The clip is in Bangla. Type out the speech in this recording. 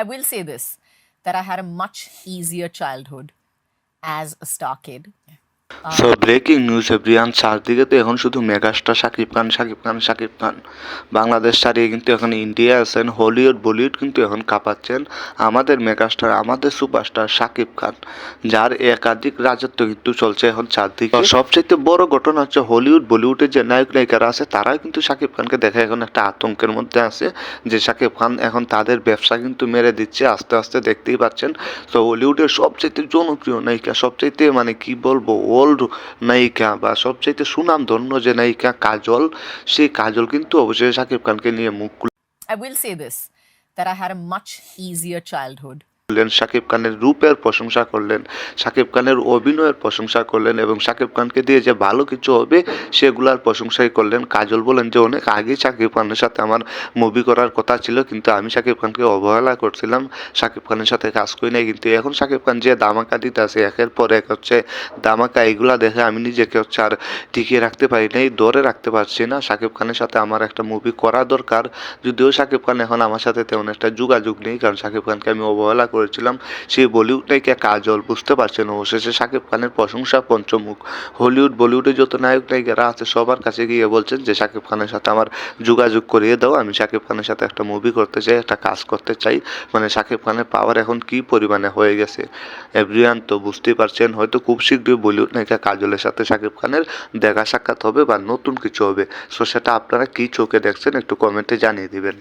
I will say this that I had a much easier childhood as a star kid. So breaking news everyone চারদিকে তো এখন শুধু মেগাস্টার শাকিব খান শাকিব খান শাকিব খান। বাংলাদেশ ছাড়িয়ে কিন্তু এখন ইন্ডিয়া আছেন, হলিউড, বলিউড কিন্তু এখন কাঁপাচ্ছেন আমাদের মেগাস্টার, আমাদের সুপারস্টার শাকিব খান, যার একাধিক রাজত্ব কিন্তু চলছে এখন চারদিকে। সবচেয়ে বড় ঘটনা হচ্ছে হলিউড বলিউডের যে নায়ক, নায়িকারা আছে, তারাও কিন্তু শাকিব খানকে দেখে এখন একটা আতঙ্কের মধ্যে আছে যে শাকিব খান এখন তাদের ব্যবসা কিন্তু মেরে দিচ্ছে, আস্তে আস্তে দেখতেই পাচ্ছেন। তো হলিউডের সবচেয়ে জনপ্রিয় নায়িকা, সবচাইতে মানে কি বলব ওল্ড নায়িকা বা সবচাইতে সুনামধন্য যে নায়িকা কাজল, সেই কাজল কিন্তু অবশ্যই শাকিব খানকে নিয়ে মুখ I will say this, that I had a much easier childhood. করলেন শাকিব খানের রূপের প্রশংসা করলেন শাকিব খানের অভিনয়ের প্রশংসা করলেন এবং শাকিব খানকে দিয়ে যে ভালো কিছু হবে সেগুলার প্রশংসাই করলেন। কাজল বলেন যে, অনেক আগেই শাকিব খানের সাথে আমার মুভি করার কথা ছিল, কিন্তু আমি শাকিব খানকে অবহেলা করছিলাম। শাকিব খানের সাথে কাজ করি নাই, কিন্তু এখন শাকিব খান যে দামাকা দিতে আছে একের পর এক হচ্ছে দামাকা এগুলা দেখে আমি নিজেকে হচ্ছে আর টিকিয়ে রাখতে পারি নাই, ধরে রাখতে পারছি না। শাকিব খানের সাথে আমার একটা মুভি করা দরকার, যদিও শাকিব খান এখন আমার সাথে তেমন একটা যোগাযোগ নেই, কারণ শাকিব খানকে আমি অবহেলা করেছিলাম সেই বলিউড নায়িকা কাজল, বুঝতে পারছেন অবশেষে শাকিব খানের প্রশংসা পঞ্চমুখ। হলিউড বলিউডে যত নায়ক নায়িকারা আছে, সবার কাছে গিয়ে বলছেন যে, শাকিব খানের সাথে আমার যোগাযোগ করিয়ে দাও, আমি শাকিব খানের সাথে একটা মুভি করতে চাই, একটা কাজ করতে চাই। মানে শাকিব খানের পাওয়ার এখন কি পরিমাণে হয়ে গেছে? এভরিয়ান তো বুঝতেই পারছেন, হয়তো খুব শীঘ্রই বলিউড নায়িকা কাজলের সাথে শাকিব খানের দেখা সাক্ষাৎ হবে বা নতুন কিছু হবে। সো সেটা আপনারা কি চোখে দেখছেন, একটু কমেন্টে জানিয়ে দিবেন।